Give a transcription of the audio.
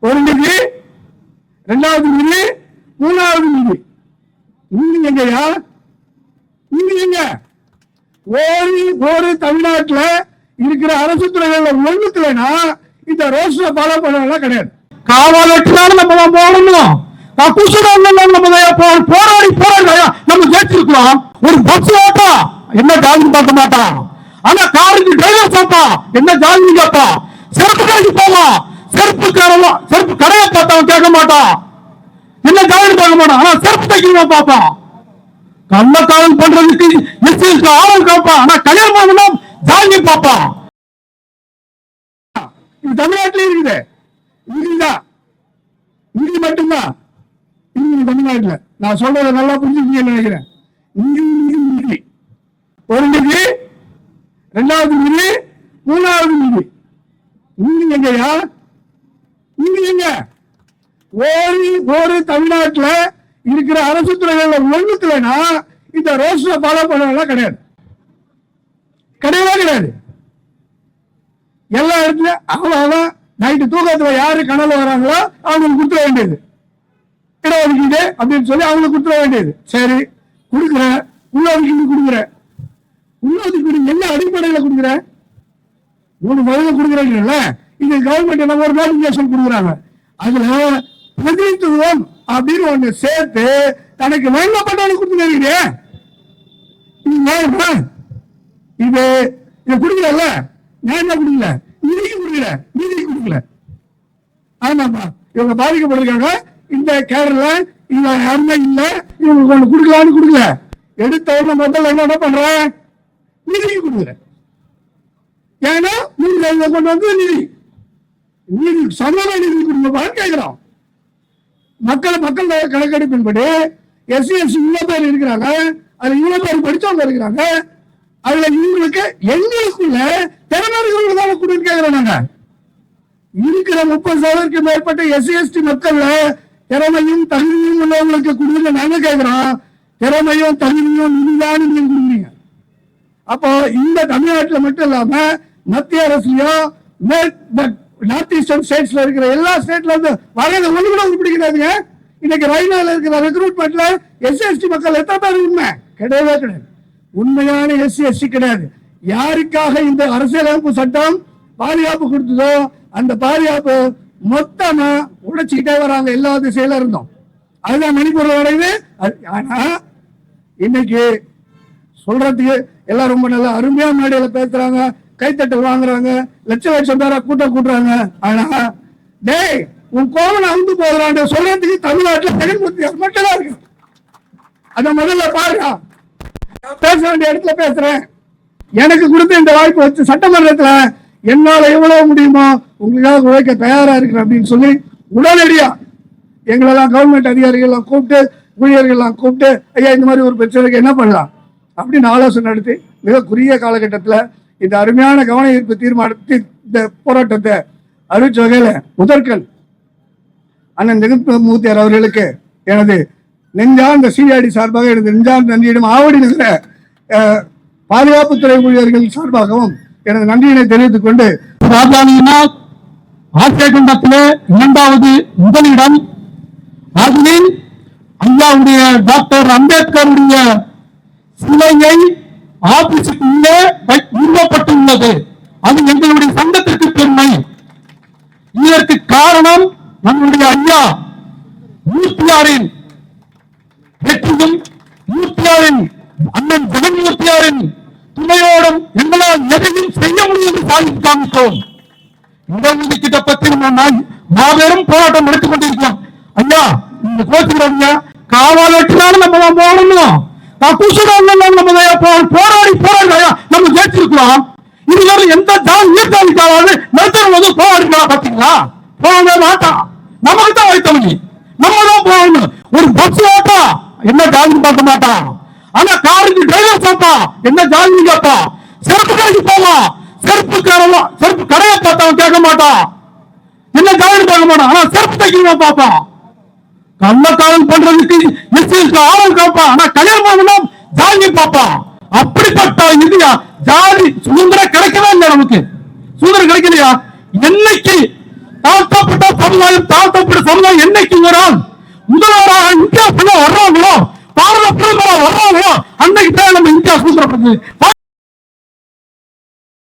ஒரு டிகிரி ரெண்டாவது டிகிரி மூணாவது டிகிரி. நீங்க எங்கயா நீங்க எங்க? ஒரு ஒரு தமிழ்நாட்டுல இருக்கிற அரசு துறைகள்ல ஒண்ணுத்துலனா இந்த ரோஸ்ல ஃபாலோ பண்ணலாம் கிடையாது. காவல் நம்ம தான் போகணும் குசுடம் நம்ம தான் போ- போராடி போராடி நம்ம ஜெயிச்சிருக்கலாம். ஒரு பஸ் ஓட்டா என்ன ஜாதி பார்க்க மாட்டான். ஆனா காருக்கு டிரைவர் சாப்பா? என்ன ஜாதி கேப்பா? சிறப்பு கடைக்கு போவான் செருப்புக்காரலாம் செருப்பு கடையை பார்த்தவன் கேட்க மாட்டான். என்ன ஜாதி பார்க்க மாட்டான். ஆனா செருப்பு தைக்கிறவன் பார்ப்பான். கள்ள காவல் பண்றதுக்கு எஸ்சி ஆவல் காப்பான். ஆனா கல்யாணம் பண்ணணும் ஜாதி பார்ப்பான். இது தமிழ்நாட்டிலே இருக்குது. இங்கிதான் இங்க மட்டும்தான். இங்க தமிழ்நாட்டுல. நான் சொல்றதை நல்லா புரிஞ்சுக்கீங்கன்னு நினைக்கிறேன். இங்க இங்க, இங்க. ஒரு டிகிரி ரெண்டாவது டிகிரி மூணாவது டிகிரி நீங்க எங்கயா நீங்க ஒரு ஒரு தமிழ்நாட்டுல இருக்கிற அரசு துறைகள்ல ஒண்ணுத்துலனா இந்த ரோஸ்ல ஃபாலோ பண்ணலாம் கிடையாது. கிடையவே கிடையாது. எல்லா இடத்துலயும் அவ்வளவுதான் நைட்டு தூக்கத்துல யாரு கனல வராங்களோ அவங்களுக்கு கொடுத்துட வேண்டியது. இடஒதுக்கீடு அப்படின்னு சொல்லி அவங்களுக்கு கொடுத்துட வேண்டியது. சரி கொடுக்குற உள்ள ஒதுக்கீடு கொடுக்குற உள்ள ஒதுக்கீடு என்ன அடிப்படையில கொடுக்குற மூணு முதல்ல கொடுக்குறீங்கல்ல இது கவர்மெண்ட் என்ன ஒரு நோட்டிபிகேஷன் கொடுக்குறாங்க. அதுல பிரதிநிதித்துவம் அப்படின்னு ஒண்ணு சேர்த்து தனக்கு வேண்டப்பட்டவனுக்கு கொடுத்துருக்கீங்க. இது இது கொடுக்கல. நியாயமா கொடுக்கல? நிதிக்கு கொடுக்கல. நிதிக்கு கொடுக்கல. ஆமாப்பா இவங்க பாதிக்கப்பட்டிருக்காங்க இந்த கேரள இவங்க யாருமே இல்ல. இவங்களுக்கு ஒன்று கொடுக்கலான்னு கொடுக்கல. எடுத்த உடனே முதல்ல என்ன பண்ற? நிதிக்கு கொடுக்குற ஏன்னா மூணு கொண்டு வந்து நிதி. நிதி சமூக நிதி கொடுங்கப்பான்னு கேட்கிறோம் மக்கள் மக்கள் கணக்கெடுப்பின்படி எஸ்சி எஸ்சி இவ்வளவு பேர் இருக்கிறாங்க. அதில் இவ்வளவு பேர் படித்தவங்க இருக்கிறாங்க. அதுல இவங்களுக்கு எங்களுக்குள்ள திறனாளிகளுக்கு தானே கொடுன்னு கேட்கிறோம் நாங்க. இருக்கிற முப்பது சதவீதத்துக்கு மேற்பட்ட எஸ்சி எஸ்டி மக்கள்ல திறமையும் தகுதியும் உள்ளவங்களுக்கு கொடுங்க நாங்க கேட்கிறோம் திறமையும் தகுதியும் நிதிதான் நீங்க கொடுக்குறீங்க. அப்போ இந்த தமிழ்நாட்டில் மட்டும் இல்லாம மத்திய அரசுலயும் நார்த் ஈஸ்டர்ன் ஸ்டேட்ஸ்ல இருக்கிற எல்லா ஸ்டேட்ல இருந்து வரையத ஒண்ணு கூட உருப்பிடிக்கிறாருங்க இன்னைக்கு ரயில்வேல இருக்கிற ரெக்ரூட்மெண்ட்ல எஸ்சி எஸ்டி மக்கள் எத்தனை பேர் உண்மை? கிடையவே கிடையாது. உண்மையான எஸ்சி எஸ்டி கிடையாது. யாருக்காக இந்த அரசியலமைப்பு சட்டம் பாதுகாப்பு கொடுத்ததோ அந்த பாதுகாப்பு மொத்தமா உடைச்சிக்கிட்டே வராங்க எல்லா திசையில இருந்தோம். அதுதான் மணிப்பூர்ல வரையுது ஆனா இன்னைக்கு சொல்றதுக்கு எல்லாம் ரொம்ப நல்லா அருமையா மேடையில பேசுறாங்க. கைத்தட்டல் வாங்குறாங்க லட்ச லட்சம் பேரா கூட்டம் கூட்டுறாங்க. ஆனா டேய் உன் கோவனை அந்து போகிறான் சொல்றதுக்கு தமிழ்நாட்டில் ஜெகன்மூர்த்தி மட்டும் தான் இருக்கு. அத முதல்ல பாருங்க நான் பேச வேண்டிய இடத்துல பேசுறேன். எனக்கு கொடுத்த இந்த வாய்ப்பு வச்சு சட்டமன்றத்தில் என்னால் எவ்வளவு முடியுமோ உங்களுக்காக உழைக்க தயாரா இருக்கிறேன் அப்படின்னு சொல்லி உடனடியா எங்களெல்லாம் கவர்மெண்ட் அதிகாரிகள்லாம் கூப்பிட்டு ஊழியர்கள் எல்லாம் கூப்பிட்டு ஐயா இந்த மாதிரி ஒரு பிரச்சனைக்கு என்ன பண்ணலாம்? அப்படின்னு ஆலோசனை நடத்தி மிக குறுகிய காலகட்டத்தில் இந்த அருமையான கவன ஈர்ப்பு தீர்மானத்தை இந்த போராட்டத்தை அறிவிச்ச வகையில முதற்கண் அண்ணன் ஜெகத்மூர்த்தியார் அவர்களுக்கு எனது நெஞ்சார்ந்த சிஐடி சார்பாக எனது நெஞ்சார்ந்த நன்றியிடம் ஆவடி நகர பாதுகாப்புத்துறை ஊழியர்கள் சார்பாகவும் எனது நன்றியினை தெரிவித்துக் கொண்டு ராஜானியினா கண்டத்திலே இரண்டாவது முதலிடம் அதில் ஐயாவுடைய டாக்டர் அம்பேத்கருடைய சிலையை மூர்த்தியாரின் வெற்றியும் மூர்த்தியாரின் அண்ணன் ஜெகன்மூர்த்தியாரின் துணையோடும் எங்களால் எதையும் செய்ய முடியும் என்று சாதித்து காமித்தோம். இடஒதுக்கீட்டை பத்தி நம்ம நான் மாபெரும் போராட்டம் நடத்திக் கொண்டிருக்கிறோம் ஐயா இந்த கோச்சுக்கிறவங்க காவல் வெட்டினாலும் நம்ம தான் போகணும் குசுடம் நம்ம தான் போராடி போராடி நம்ம ஜெயிச்சிருக்கிறோம் இதுவரை எந்த ஜாதி ஈர்த்தாளிக்காவது நிறுத்தம் வந்து போராடிக்கலாம் பாத்தீங்களா போகவே மாட்டான் நமக்கு தான் வைத்தவங்க நம்ம தான் போகணும். ஒரு பஸ் ஓட்டா என்ன ஜாதின்னு பார்க்க மாட்டான் ஆனா காருக்கு டிரைவர் சாப்பா என்ன ஜாதின்னு கேப்பா? செருப்பு கடைக்கு போவான் செருப்பு கடை செருப்பு கடையை பார்த்தவன் கேட்க மாட்டான் என்ன ஜாதின்னு பார்க்க மாட்டான் ஆனா செருப்பு தைக்கிறவன் பார்ப்பான் கள்ளக்காவல் பண்றதுக்கு எஸ்சி ஆவல் கேட்பான் ஆனா கல்யாணம் பண்ணணும் ஜாதி பார்ப்பான் அப்படிப்பட்ட இந்தியா ஜாதி சுதந்திரம் கிடைக்கவே இல்லை நமக்கு? சுதந்திரம் கிடைக்கலையா? என்னைக்கு தாழ்த்தப்பட்ட சமுதாயம் தாழ்த்தப்பட்ட சமுதாயம் என்னைக்கு வரும் முதல்வராக இந்தியா வர்றாங்களோ பாரத பிரதமரா வர்றாங்களோ அன்னைக்கு தான் நம்ம இந்தியா சுதந்திரம்